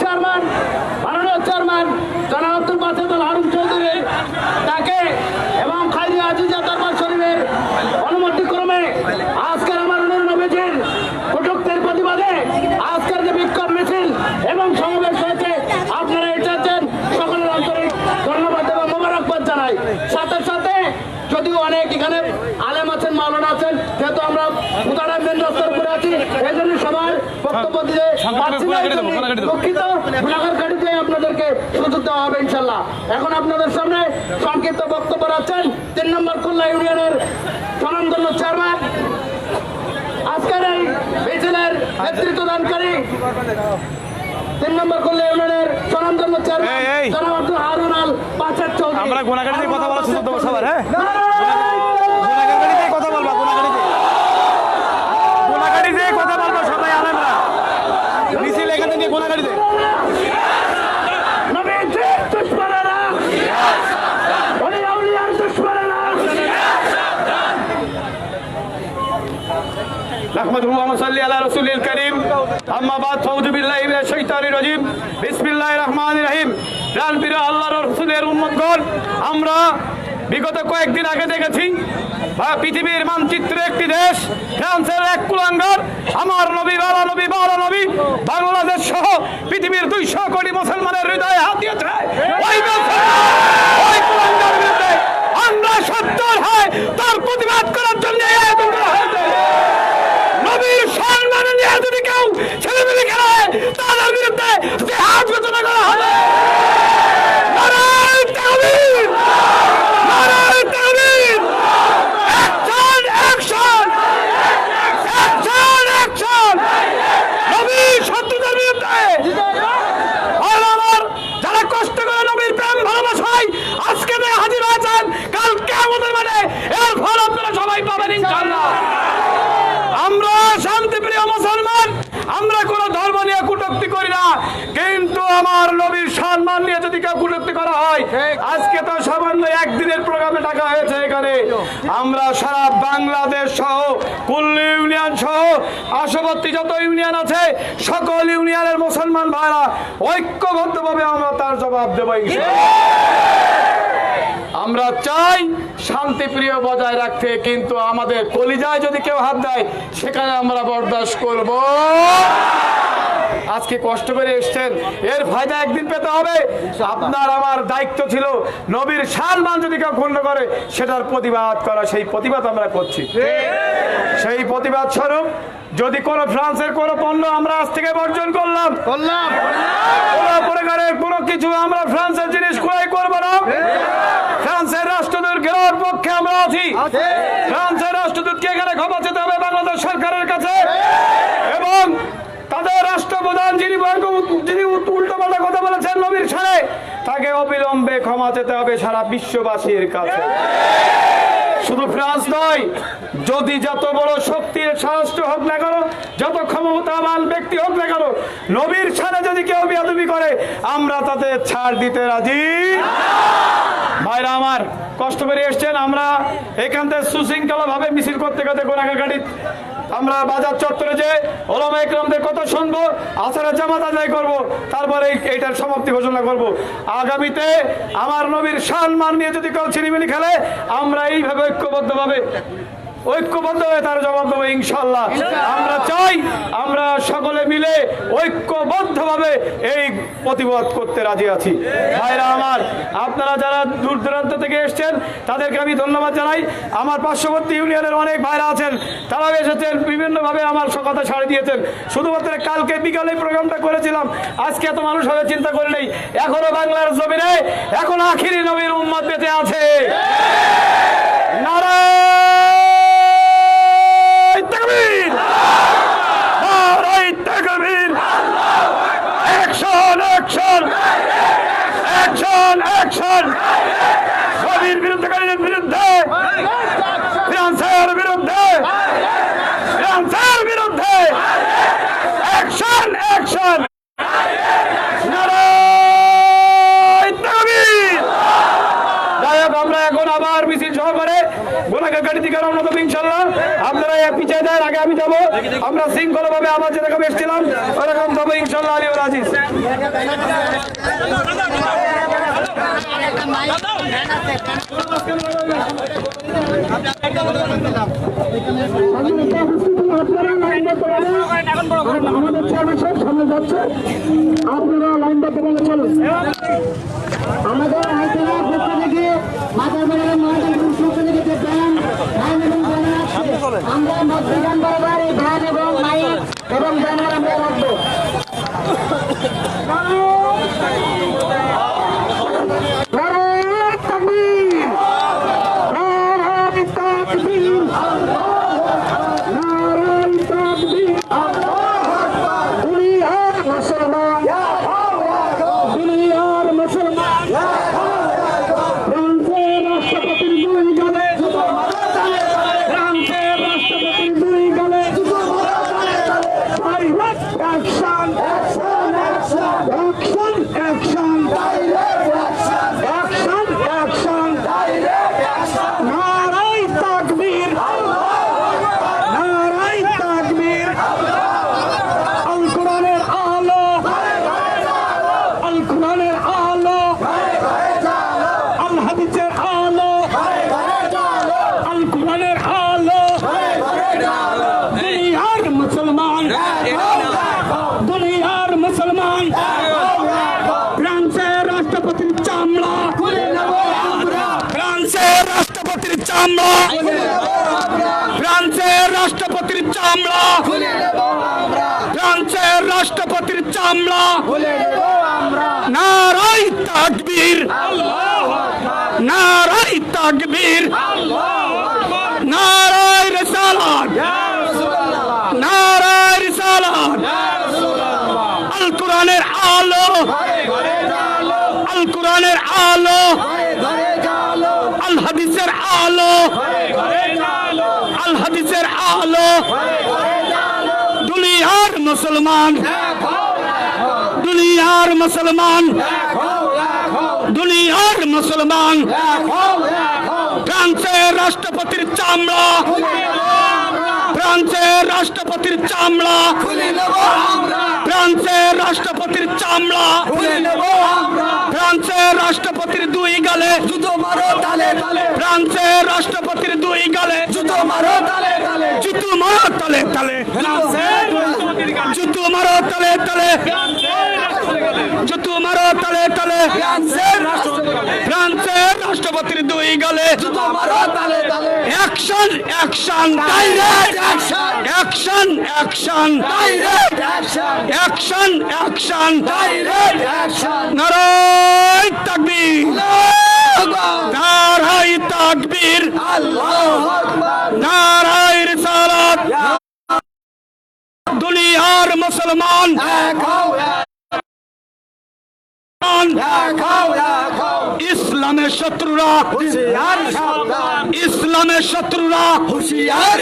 Chairman, মাননীয় chairman, জনাব আব্দুল বাসেদুল হারুন চৌধুরী, তাকে এবং আজকের আমার নবীজির কটুক্তির প্রতিবাদে আজকের যে বিক্ষোভ এবং সমাবেশ হয়েছে, আপনারা সকলের আন্তরিক ধন্যবাদ সাথে সাথে যদিও অনেক এখানে আলেম আছেন, মাওলানা আছেন, যেহেতু আমরা প্রধান আছি এই জন্য সবার বক্তব্য দিয়ে দুঃখিত গুণাগার গাড়িতে আপনাদেরকে সুযোগ দেওয়া হবে ইনশাল্লাহ এখন আপনাদের সামনে সংক্ষিপ্ত বক্তব্য রাখছেন তিন নম্বর খুলনা ইউনিয়নের স্বনামধন্য চেয়ারম্যান। আজকের এই মিছিলের নেতৃত্ব দানকারী তিন নম্বর খুলনা ইউনিয়নের স্বনামধন্য চেয়ারম্যান। জনাব আব্দুল হারুন আল পাচার চৌধুরী। আমরা গুণাগাড়িতে কথা বলার সুযোগ দেবো সবার হ্যাঁ? نحمده ونصلي على رسول الكريم أما بعد فأعوذ بالله من الشيطان الرجيم بسم الله الرحمن الرحيم প্রাণ প্রিয় আল্লাহর রসুলের উন্মতগণ আমরা বিগত কয়েকদিন আগে দেখেছি বা পৃথিবীর মানচিত্রে একটি দেশ ফ্রান্সের এক কুলাঙ্গার আমার নবী বালা নবী বালা নবী বাংলাদেশ সহ পৃথিবীর দুইশো কোটি মুসলমানের হৃদয়ে হাত দিয়েছে ওই মুসলমান, ওই কুলাঙ্গার বিরুদ্ধে আমরা সত্তর হয় তার প্রতিবাদ করার জন্য আপনারা সবাই পাবেন ইনশাল্লাহ আমরা শান্তিপ্রিয় মুসলমান আমরা কোনো ধর্ম নিয়ে কটূক্তি করি না। আমার নবীর সম্মান নিয়ে যদি কেউ কটূক্তি করা হয় আজকে তো সামান্য একদিনের প্রোগ্রামে ডাকা হয়েছে এখানে। আমরা সারা বাংলাদেশ সহ কুল্লু ইউনিয়ন সহ পার্শ্ববর্তী যত ইউনিয়ন আছে সকল ইউনিয়নের মুসলমান ভাইরা ঐক্যবদ্ধভাবে আমরা তার জবাব দেবো। আমরা চাই শান্তিপ্রিয় বজায় রাখতে কিন্তু আমাদের কলিজায় যদি কেউ হাত দেয় সেখানে আমরা বরদাস্ত করব। আজকে কষ্ট করে এসছেন। এর ফায়দা একদিন পেতে হবে। আপনার আমার দায়িত্ব ছিল নবীর সম্মান যদি কেউ ক্ষুণ্ণ করে সেটার প্রতিবাদ করা। সেই প্রতিবাদ আমরা করছি। সেই প্রতিবাদ স্বরূপ যদি কোনো ফ্রান্সের কোনো পণ্য আমরা আজ থেকে বর্জন করলাম করলাম। কোনো প্রকারের কোনো কিছু আমরা ফ্রান্সের জিনিস ক্রয় করব না। ফ্রান্সের রাষ্ট্রদূত ঘেরার পক্ষে আমরা আছি। ফ্রান্সের রাষ্ট্রদূতকে এখানে ক্ষমা চেতে হবে বাংলাদেশ সরকারের কাছে। রাষ্ট্রপ্রধান যিনি যিনি উল্টো পাল্টা কথা বলেছেন নবীর সালে তাকে অবিলম্বে ক্ষমা চেতে হবে সারা বিশ্ববাসীর কাছে। শুধু ফ্রান্স নয়, যদি যত বড় শক্তির রাষ্ট্র হোক না কেন, যত ক্ষমতাবান ব্যক্তি হোক না কেন, নবীর সাথে যদি কেউ বিয়াদবি করে, আমরা তাতে ছাড় দিতে রাজি। ভাইরা আমার, কষ্ট করে এসছেন, আমরা এখান থেকে সুশৃঙ্খলা ভাবে মিছিল করতে করতে গোনাগার গাড়ি আমরা বাজার চত্বরে যে ওলামা একরামদের কথা শুনব, আসারা জামাত আদায় করব, তারপরে এই- এইটার সমাপ্তি ঘোষণা করব। আগামীতে আমার নবীর সান মান নিয়ে যদি কেউ ছিনিমিনি খেলে, আমরা এইভাবে ঐক্যবদ্ধভাবে ঐক্যবদ্ধ হয়ে তার জবাব দেবো ইনশাল্লাহ আমরা চাই আমরা সকলে মিলে ঐক্যবদ্ধভাবে এই প্রতিবাদ করতে রাজি আছি। ভাইরা আমার আপনারা যারা দূর দূরান্ত থেকে এসছেন তাদেরকে আমি ধন্যবাদ জানাই। আমার পার্শ্ববর্তী ইউনিয়নের অনেক ভাইরা আছেন তারাও এসেছেন বিভিন্নভাবে আমার কথা ছাড়ে দিয়েছেন। শুধুমাত্র কালকে বিকালে প্রোগ্রামটা করেছিলাম আজকে এত মানুষ হবে চিন্তা করে নেই। এখনও বাংলার জমিনে এখন আখিরি নবীর উম্মত বেঁচে আছে। নারায় তাকবীর নারায় তাকবীর অ্যাকশন অ্যাকশন অ্যাকশন অ্যাকশন বিরুদ্ধকারীদের বিরুদ্ধে ফ্রান্সের বিরুদ্ধে ফ্রান্সের বিরুদ্ধে অ্যাকশন অ্যাকশন নারায় তাকবীর যাই হোক আমরা এখন আবার মিছিল সহকারে গোলাঘাট গাড়ি থেকে রওনা দেবো ইনশাল্লাহ আপনারা এক পিছিয়ে দেন আগে আমি যাব আমরা শৃঙ্খলা ভাবে আবার যেরকম এসেছিলাম, ওরকম যাব ইনশাল্লাহ আলী আপনারা আমাদের সামনে যাচ্ছে আমাদের আমরা এবং জানার আমরা রাখব। হাদিসের আলো। আল। কোরআনের আলো। দুনিয়ার মুসলমান। দুনিয়ার মুসলমান। ফ্রান্সের রাষ্ট্রপতির চামড়া। ফ্রান্সের রাষ্ট্রপতির চামড়া। ফ্রান্সের রাষ্ট্রপতির চামড়া। ফ্রান্সের রাষ্ট্রপতির চামড়া। নারাই তাকবীর। নারাই তাকবীর। নারাই রিসালাত। নারাই রিসালাত। আল কোরআনের আলো। আল কোরআনের আলো। আল হাদিসের আলো। আল হাদিসের আলো। দুনিয়ার মুসলমান। দুনিয়ার মুসলমান। দুনিয়ার মুসলমান। ফ্রান্সের রাষ্ট্রপতির চামড়া। ফ্রান্সের রাষ্ট্রপতির চামড়া। ফ্রান্সের রাষ্ট্রপতির চামড়া। ফ্রান্সের রাষ্ট্রপতির দুই গালে। ফ্রান্সের রাষ্ট্রপতির দুই গালে জুতো মারো তালে তালে জুতু মারো তলে তলে জুতু মারো তলে তলে জুতু মারো তলে তলে ফ্রান্সের রাষ্ট্রপতি ফ্রান্সের দুই গালে action action direct. Action. Action direct action. Action direct নারাই তাকবীর। নারাই তাকবীর। আল্লাহু রিসালাত। দুনিয়ার মুসলমান। ইসলামের শত্রুরা। ইসলামের শত্রুরা। হুঁশিয়ার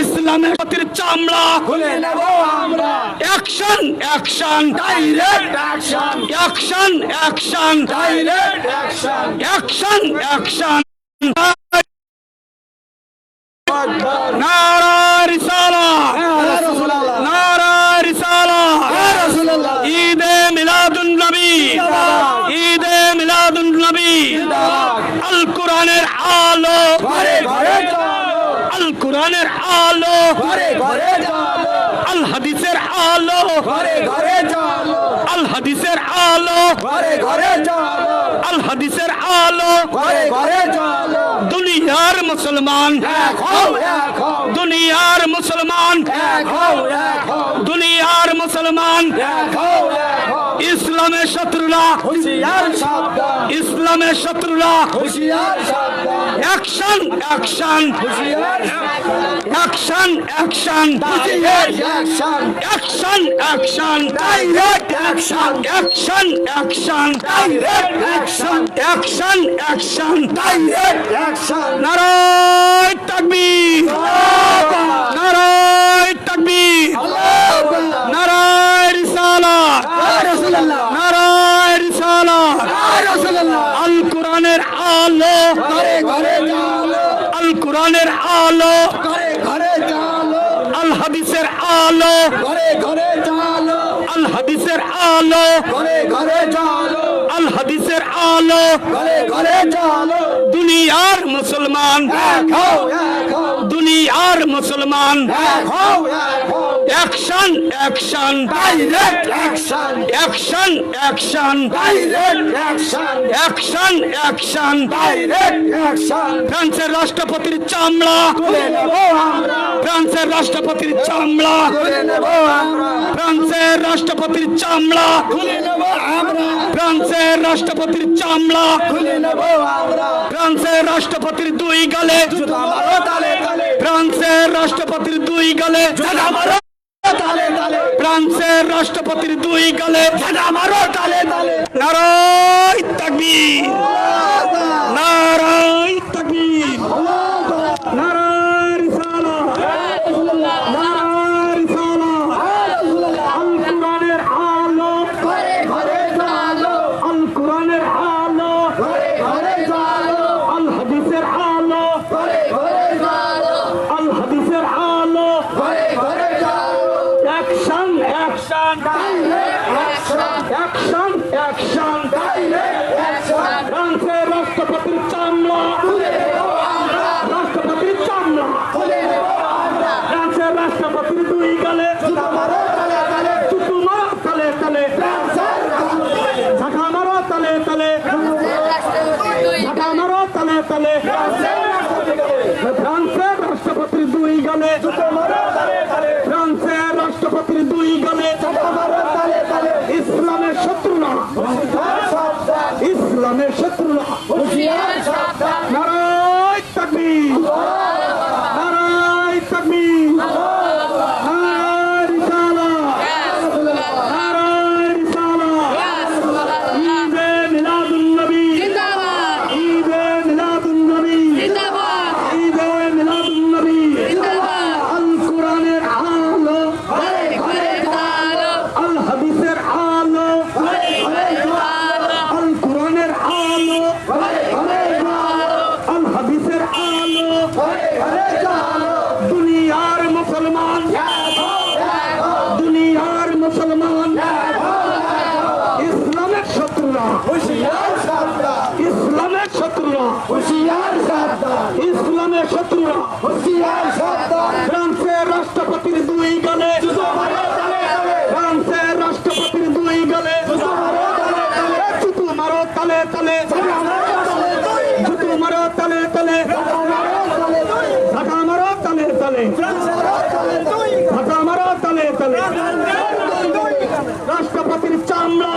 ইসলামের প্রতির চামড়া। খুলে নেব আমরা। Action action direct action action action direct action action action নারা রিসালা ইয়া রাসূলুল্লাহ নারা রিসালা ইয়া রাসূলুল্লাহ ঈদে মিলাদুন নবী ঈদে মিলাদুন নবী। আল। কোরআনের আলো। ঘরে ঘরে আল। কোরআনের আলো আল। হাদিসের আলো আল হাদিসের আলো। আল হাদিসের আলো দুনিয়ার মুসলমান। দুনিয়ার মুসলমান। দুনিয়ার মুসলমান। ইসলামের শত্রুরা। ইসলামের শত্রুরা। Action action. Action action. Action. Action direct action. Action action. Direct action. Action action. Direct action. নারায় তাকবীর। নারায় তাকবীর নারায় রিসালাত রাসূলুল্লাহ। রিসালাত আল কোরআনের আলো। ঘরে ঘরে চলো আল কোরআনের আলো। ঘরে ঘরে চলো আল হাদিসের আলো। ঘরে ঘরে আল হাদিসের আলো। আল হাদিসের আলো। ঘরে ঘরে চলো দুনিয়ার মুসলমান। দুনিয়ার মুসলমান। Action action direct action action action direct action action action direct action ফ্রান্সের রাষ্ট্রপতির চামড়া। তুলে নেব আমরা। ফ্রান্সের রাষ্ট্রপতির চামড়া। তুলে নেব আমরা। ফ্রান্সের রাষ্ট্রপতির চামড়া। তুলে নেব আমরা। ফ্রান্সের রাষ্ট্রপতির চামড়া। তুলে নেব আমরা। ফ্রান্সের রাষ্ট্রপতির দুই গালে। জুতা মারো তালে তালে। ফ্রান্সের রাষ্ট্রপতির দুই গালে। জুতা মারো। ফ্রান্সের রাষ্ট্রপতির দুই গালে জুতা মারো তালে তালে। নারায় তাকবীর নারায় তাকবীর নারায় রিসালাত নারায় রিসালাত আল কোরআনের আলো ঘরে ঘরে চলো আল কোরআনের আলো ঘরে ঘরে চলো আল হাদিসের আলো ঘরে ঘরে চলো আল হাদিসের আলো ঘরে ঘরে চলো action action direct action action action direct রাষ্ট্রপতির চামড়া রাষ্ট্রপতির চামড়া ফ্রান্সের রাষ্ট্রপতির দুই গালে জুতো মারো তালে তালে ঝাঁকা মারো তালে তালে ঝাঁকা মারো তালে তালে ফ্রান্সের রাষ্ট্রপতির দুই গালে ফ্রান্সের রাষ্ট্রপতির দুই শত্রু ইসলামের শত্রুরা ইসলামের শত্রুরা নারায় তাকবীর নারায় তাকবীর নারায় রিসালা নারায় রিসালা ঈদে মিলাদুন নবী ঈদে মিলাদুন নবী ঈদে মিলাদুন নবী আল কোরআনের আলো আল হাদিসের আলো আল কোরআনের আলো আল হাদিসের আলো দুনিয়ার মুসলমান দুনিয়ার মুসলমান ইসলামের শত্রুরা ইসলামের শত্রুরা ইসলামের শত্রুরা। ফ্রান্সের রাষ্ট্রপতির দুই গালে। ফ্রান্সের রাষ্ট্রপতির দুই গালে। জুতু মারো তালে তালে। জুতু মারো তালে তালে। ঝাঁকা মারো তালে তালে। ঝাঁকা মারো তালে তালে। রাষ্ট্রপতির চামড়া।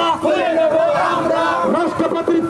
রাষ্ট্রপতির